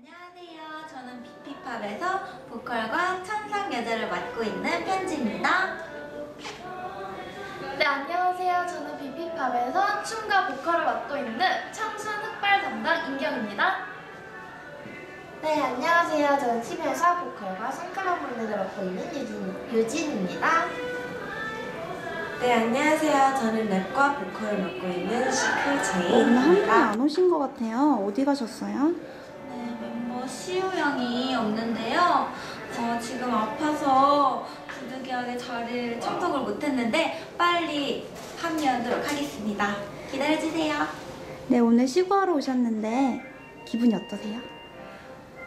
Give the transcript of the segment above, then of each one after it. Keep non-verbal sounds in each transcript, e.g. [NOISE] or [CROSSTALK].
안녕하세요. 저는 비피팝에서 보컬과 천상 여자를 맡고 있는 편지입니다. 네, 안녕하세요. 저는 비피팝에서 춤과 보컬을 맡고 있는 청순 흑발 담당 인경입니다. 네, 안녕하세요. 저는 팀에서 보컬과 손가락 무대를 맡고 있는 유진, 유진입니다. 네, 안녕하세요. 저는 랩과 보컬을 맡고 있는 시크 오늘 한 분이. 안 오신 것 같아요. 어디 가셨어요? 양이 없는데요. 어, 지금 아파서 부득이하게 자리를 참석을 못했는데 빨리 합류하도록 하겠습니다. 기다려주세요. 네, 오늘 시구하러 오셨는데 기분이 어떠세요?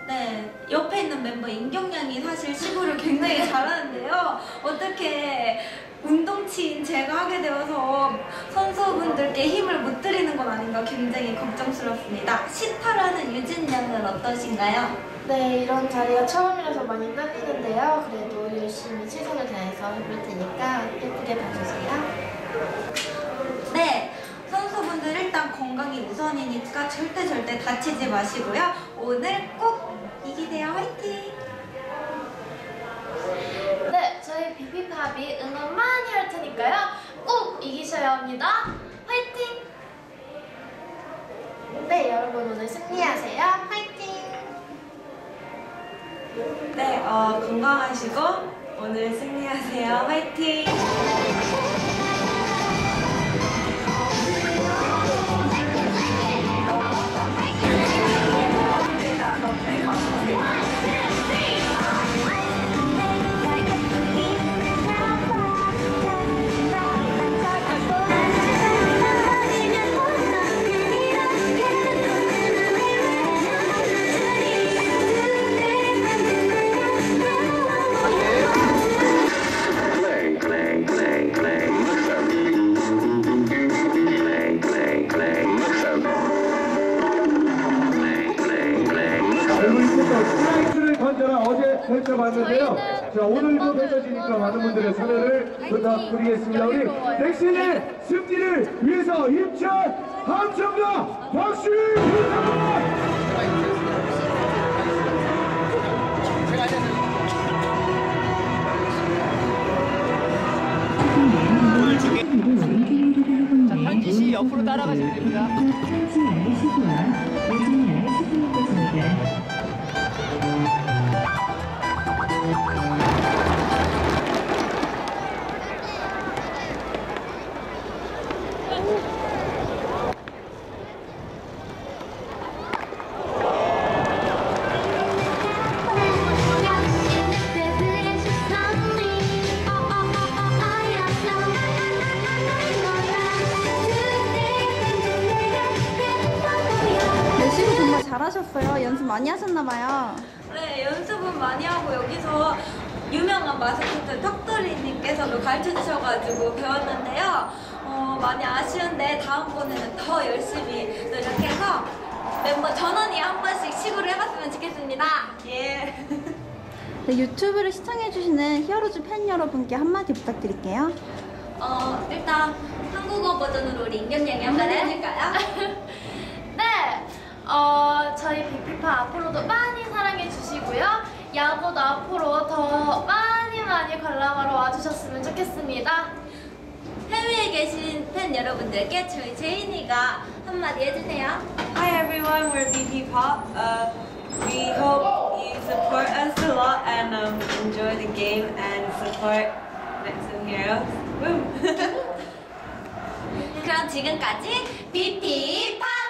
네, 옆에 있는 멤버 인경양이 사실 시구를 굉장히 잘하는데요. 어떻게 운동치인 제가 하게 되어서 선수분들께 힘을 못 드리는 건 아닌가 굉장히 걱정스럽습니다. 시타라는 유진 양은 어떠신가요? 네, 이런 자리가 처음이라서 많이 떨리는데요. 그래도 열심히 최선을 다해서 해볼 테니까 예쁘게 봐주세요. 네, 선수분들 일단 건강이 우선이니까 절대 절대 다치지 마시고요. 오늘 꼭 이기세요. 화이팅! 네, 저희 비피팝이 응원 많이 할 테니까요. 꼭 이기셔야 합니다. 화이팅! 네, 여러분 오늘 승리하세요. 화이팅! 네, 어, 건강하시고 오늘 승리하세요. 화이팅! 펼쳐봤는데요. 자 오늘도 펼쳐지니까 많은 분들의 참여를 부탁드리겠습니다. 우리 넥슨의 승리를 위해서 힘찬 함성과 박수 부탁드립니다. 당진 씨 옆으로 따라가시면 됩니다. 연습 많이 하셨나봐요. 네, 연습은 많이 하고 여기서 유명한 마스코트 턱돌이님께서도 가르쳐 주셔가지고 배웠는데요. 어, 많이 아쉬운데 다음번에는 더 열심히 노력해서 멤버 전원이 한 번씩 시구를 해봤으면 좋겠습니다. 예. 네, 유튜브를 시청해주시는 히어로즈 팬 여러분께 한마디 부탁드릴게요. 어, 일단 한국어 버전으로 우리 인경양이 한번 해줄까요? [LAUGHS] [LAUGHS] 네, 어, 저희 비피팝 앞으로도 많이 사랑해 주시고요. 야구도 앞으로 더 많이 많이 관람하러 와주셨으면 좋겠습니다. 해외에 계신 팬 여러분들께 저희 제인이가 한마디 해주세요. Hi everyone, we're BP Pop. Uh, we hope you support us a lot and um, enjoy the game and support Nexon Heroes. Woo! 그럼 지금까지 비피팝